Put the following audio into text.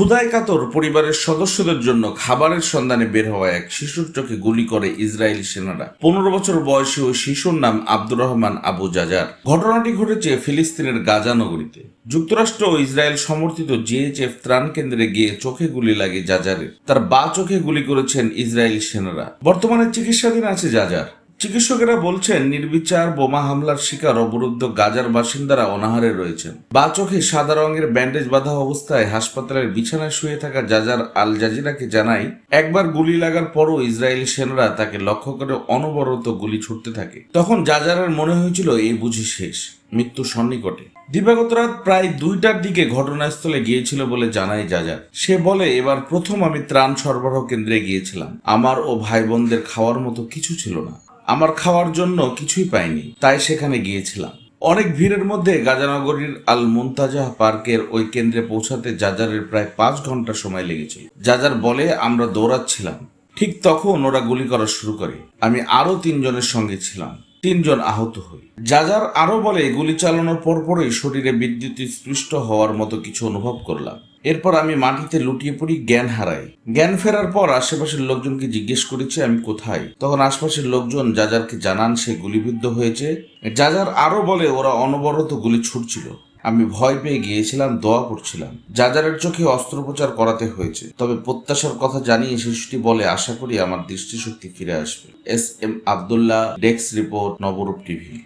ক্ষুদায় কাতর পরিবারের সদস্যদের জন্য খাবারের সন্ধানে বের হওয়া এক শিশুর চোখে গুলি করে ইসরায়েলি সেনারা। পনেরো বছর বয়সী ওই শিশুর নাম আব্দুর রহমান আবু জাজার। ঘটনাটি ঘটেছে ফিলিস্তিনের গাজা নগরীতে। যুক্তরাষ্ট্র ও ইসরায়েল সমর্থিত জিএইচএফ ত্রাণ কেন্দ্রে গিয়ে চোখে গুলি লাগে জাজারের। তার বা চোখে গুলি করেছেন ইসরায়েলি সেনারা। বর্তমানে চিকিৎসাধীন আছে জাজার। চিকিৎসকেরা বলছেন, নির্বিচার বোমা হামলার শিকার অবরুদ্ধ গাজার বাসিন্দারা অনাহারে রয়েছেন। বা চোখে সাদা রঙের ব্যান্ডেজ বাঁধা অবস্থায় হাসপাতালের বিছানায় শুয়ে থাকা জাজার আল জাজিরাকে জানাই, একবার গুলি লাগার পরও ইসরায়েলি সেনারা তাকে লক্ষ্য করে অনবরত গুলি ছুটতে থাকে। তখন জাজারের মনে হয়েছিল এই বুঝি শেষ, মৃত্যু সন্নিকটে। দিবাগত রাত প্রায় দুইটার দিকে ঘটনাস্থলে গিয়েছিল বলে জানায় যাজার সে বলে, এবার প্রথম আমি ত্রাণ সরবরাহ কেন্দ্রে গিয়েছিলাম। আমার ও ভাই বোনদের খাওয়ার মতো কিছু ছিল না। আমার খাওয়ার জন্য কিছুই পাইনি, তাই সেখানে গিয়েছিলাম। অনেক ভিড়ের মধ্যে গাজানগরীর আল মুনতাজাহ পার্কের ওই কেন্দ্রে পৌঁছাতে জাজারের প্রায় পাঁচ ঘণ্টা সময় লেগেছিল। জাজার বলে আমরা দৌড়াচ্ছিলাম। ঠিক তখন ওরা গুলি করা শুরু করে। আমি আরও তিনজনের সঙ্গে ছিলাম। তিনজন আহত হই। যাজার আরও বলে, গুলি চালানোর পরপরই শরীরে বিদ্যুৎ স্পৃষ্ট হওয়ার মতো কিছু অনুভব করলাম। এরপর আমি মাটিতে লুটিয়ে পড়ি, জ্ঞান হারাই। জ্ঞান ফেরার পর আশেপাশের লোকজনকে জিজ্ঞেস করেছি, আমি কোথায়? তখন আশপাশের লোকজন যাজারকে জানান সে গুলিবিদ্ধ হয়েছে। যাজার আরও বলে, ওরা অনবরত গুলি ছুটছিল। আমি ভয় পেয়ে গিয়েছিলাম, দোয়া করছিলাম। যাজারের চোখে অস্ত্রোপচার করাতে হয়েছে। তবে প্রত্যাশার কথা জানিয়ে শিশুটি বলে, আশা করি আমার দৃষ্টিশক্তি ফিরে আসবে। এস এম আবদুল্লাহ, ডেক্স রিপোর্ট, নবরূপ টিভি।